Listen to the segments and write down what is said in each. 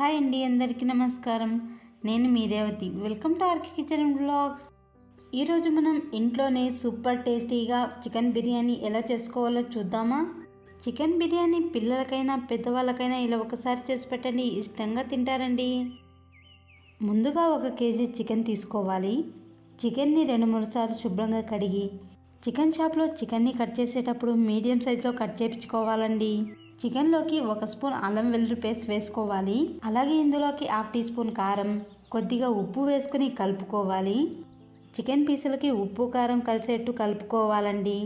Hi అండి అందరికీ నమస్కారం. నేను మీ రేవతి. వెల్కమ్ టు ఆర్కి కిచెన్ బ్లాగ్స్ ఈరోజు మనం ఇంట్లోనే సూపర్ టేస్టీగా చికెన్ బిర్యానీ ఎలా చేసుకోవాలో చూద్దామా? చికెన్ బిర్యానీ పిల్లలకైనా పెద్దవాళ్ళకైనా ఇలా ఒకసారి చేసి పెట్టండి. ఇష్టంగా తింటారండి. ముందుగా ఒక కేజీ చికెన్ తీసుకోవాలి. చికెన్ని రెండు మూడు సార్లు శుభ్రంగా కడిగి చికెన్ షాప్లో చికెన్ని కట్ చేసేటప్పుడు మీడియం సైజులో కట్ చేయించుకోవాలండి. చికెన్లోకి ఒక స్పూన్ అల్లం వెల్లుల్లి పేస్ట్ వేసుకోవాలి. అలాగే ఇందులోకి హాఫ్ టీ స్పూన్ కారం కొద్దిగా ఉప్పు వేసుకుని కలుపుకోవాలి. చికెన్ పీసులకి ఉప్పు కారం కలిసేట్టు కలుపుకోవాలండి.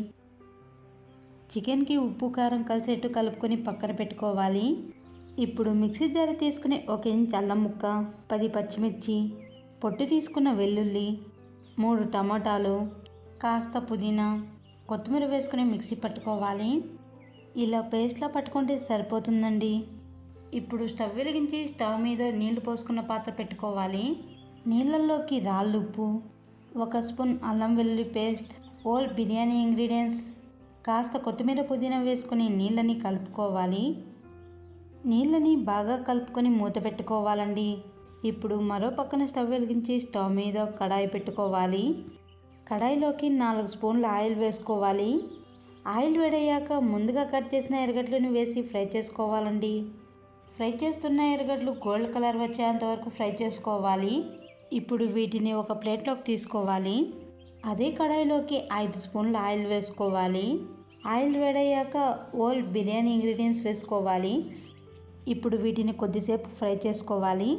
చికెన్కి ఉప్పు కారం కలిసేట్టు కలుపుకొని పక్కన పెట్టుకోవాలి. ఇప్పుడు మిక్సీ జార తీసుకుని ఒక ఇంచ్ అల్లం ముక్క పది పచ్చిమిర్చి పొట్టు తీసుకున్న వెల్లుల్లి మూడు టమాటాలు కాస్త పుదీనా కొత్తిమీర వేసుకుని మిక్సీ పట్టుకోవాలి. ఇలా పేస్ట్లా పట్టుకుంటే సరిపోతుందండి. ఇప్పుడు స్టవ్ వెలిగించి స్టవ్ మీద నీళ్ళు పోసుకున్న పాత్ర పెట్టుకోవాలి. నీళ్ళల్లోకి రాళ్ళుప్పు ఒక స్పూన్ అల్లం వెల్లుల్లి పేస్ట్ ఓల్డ్ బిర్యానీ ఇంగ్రీడియంట్స్ కాస్త కొత్తిమీర పుదీనా వేసుకుని నీళ్ళని కలుపుకోవాలి. నీళ్ళని బాగా కలుపుకొని మూత పెట్టుకోవాలండి. ఇప్పుడు మరో పక్కన స్టవ్ వెలిగించి స్టవ్ మీద కడాయి పెట్టుకోవాలి. కడాయిలోకి నాలుగు స్పూన్ల ఆయిల్ వేసుకోవాలి. ఆయిల్ వేడయ్యాక ముందుగా కట్ చేసిన ఎరగడ్లను వేసి ఫ్రై చేసుకోవాలండి. ఫ్రై చేస్తున్న ఎరగడ్లు గోల్డ్ కలర్ వచ్చేంత వరకు ఫ్రై చేసుకోవాలి. ఇప్పుడు వీటిని ఒక ప్లేట్లోకి తీసుకోవాలి. అదే కడాయిలోకి ఐదు స్పూన్ల ఆయిల్ వేసుకోవాలి. ఆయిల్ వేడయ్యాక ఓల్ బిర్యానీ ఇంగ్రీడియంట్స్ వేసుకోవాలి. ఇప్పుడు వీటిని కొద్దిసేపు ఫ్రై చేసుకోవాలి.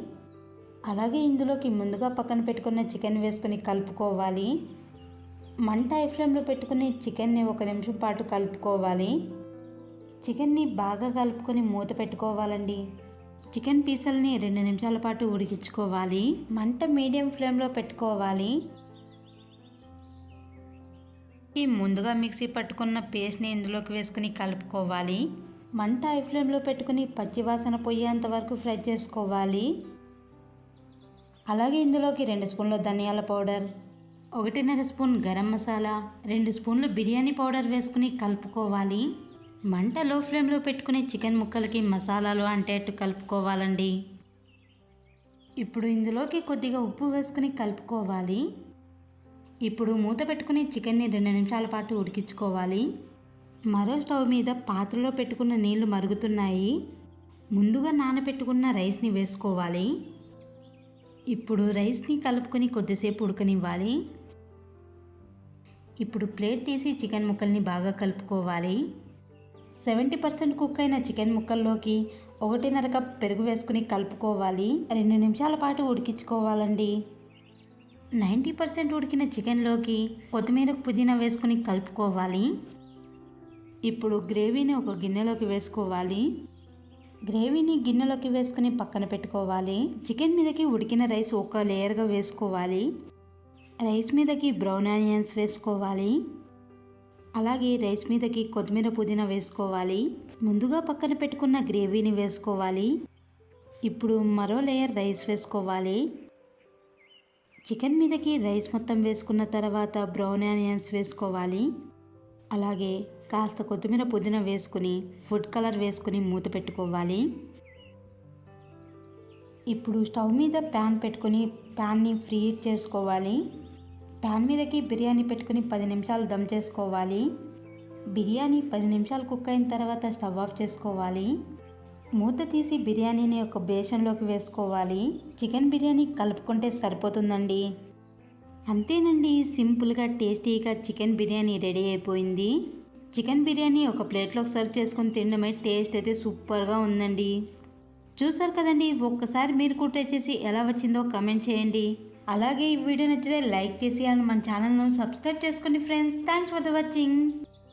అలాగే ఇందులోకి ముందుగా పక్కన పెట్టుకున్న చికెన్ వేసుకొని కలుపుకోవాలి. మంట హై ఫ్లేమ్లో పెట్టుకుని చికెన్ని ఒక నిమిషం పాటు కలుపుకోవాలి. చికెన్ని బాగా కలుపుకొని మూత పెట్టుకోవాలండి. చికెన్ పీసల్ని రెండు నిమిషాల పాటు ఉడికించుకోవాలి. మంట మీడియం ఫ్లేమ్లో పెట్టుకోవాలి. ఈ ముందుగా మిక్సీ పట్టుకున్న పేస్ట్ని ఇందులోకి వేసుకుని కలుపుకోవాలి. మంట ఐ ఫ్లేమ్లో పెట్టుకుని పచ్చివాసన పోయేంత వరకు ఫ్రై చేసుకోవాలి. అలాగే ఇందులోకి రెండు స్పూన్ల ధనియాల పౌడర్ ఒకటిన్నర స్పూన్ గరం మసాలా రెండు స్పూన్లు బిర్యానీ పౌడర్ వేసుకుని కలుపుకోవాలి. మంట లో ఫ్లేమ్లో పెట్టుకుని చికెన్ ముక్కలకి మసాలాలు అంటే అటు కలుపుకోవాలండి. ఇప్పుడు ఇందులోకి కొద్దిగా ఉప్పు వేసుకుని కలుపుకోవాలి. ఇప్పుడు మూత పెట్టుకుని చికెన్ని రెండు నిమిషాల పాటు ఉడికించుకోవాలి. మరో స్టవ్ మీద పాత్రలో పెట్టుకున్న నీళ్ళు మరుగుతున్నాయి. ముందుగా నానబెట్టుకున్న రైస్ని వేసుకోవాలి. ఇప్పుడు రైస్ని కలుపుకొని కొద్దిసేపు ఉడకనివ్వాలి. ఇప్పుడు ప్లేట్ తీసి చికెన్ ముక్కల్ని బాగా కలుపుకోవాలి. సెవెంటీ పర్సెంట్ కుక్ అయిన చికెన్ ముక్కల్లోకి ఒకటిన్నర కప్ పెరుగు వేసుకుని కలుపుకోవాలి. రెండు నిమిషాల పాటు ఉడికించుకోవాలండి. నైంటీ పర్సెంట్ ఉడికిన చికెన్లోకి కొత్తిమీర పుదీనా వేసుకుని కలుపుకోవాలి. ఇప్పుడు గ్రేవీని ఒక గిన్నెలోకి వేసుకోవాలి. గ్రేవీని గిన్నెలోకి వేసుకుని పక్కన పెట్టుకోవాలి. చికెన్ మీదకి ఉడికిన రైస్ ఒక లేయర్గా వేసుకోవాలి. రైస్ మీదకి బ్రౌన్ ఆనియన్స్ వేసుకోవాలి. అలాగే రైస్ మీదకి కొత్తిమీర పుదీనా వేసుకోవాలి. ముందుగా పక్కన పెట్టుకున్న గ్రేవీని వేసుకోవాలి. ఇప్పుడు మరో లేయర్ రైస్ వేసుకోవాలి. చికెన్ మీదకి రైస్ మొత్తం వేసుకున్న తర్వాత బ్రౌన్ ఆనియన్స్ వేసుకోవాలి. అలాగే కాస్త కొత్తిమీర పుదీనా వేసుకుని ఫుడ్ కలర్ వేసుకుని మూత పెట్టుకోవాలి. ఇప్పుడు స్టవ్ మీద ప్యాన్ పెట్టుకుని ప్యాన్ని ఫ్రీ హీట్ చేసుకోవాలి. ప్యాన్ మీదకి బిర్యానీ పెట్టుకుని పది నిమిషాలు దమ్ చేసుకోవాలి. బిర్యానీ పది నిమిషాలు కుక్ అయిన తర్వాత స్టవ్ ఆఫ్ చేసుకోవాలి. మూత తీసి బిర్యానీని ఒక బేషన్లోకి వేసుకోవాలి. చికెన్ బిర్యానీ కలుపుకుంటే సరిపోతుందండి. అంతేనండి సింపుల్గా టేస్టీగా చికెన్ బిర్యానీ రెడీ అయిపోయింది. చికెన్ బిర్యానీ ఒక ప్లేట్లోకి సర్వ్ చేసుకొని తినడమే టేస్ట్ అయితే సూపర్గా ఉందండి. చూసారు కదండి ఒక్కసారి మీరు కూడా చేసి ఎలా వచ్చిందో కమెంట్ చేయండి. అలాగే ఈ వీడియో నచ్చితే లైక్ చేసి అండ్ మన ఛానల్ను సబ్స్క్రైబ్ చేసుకోండి friends. Thanks for the watching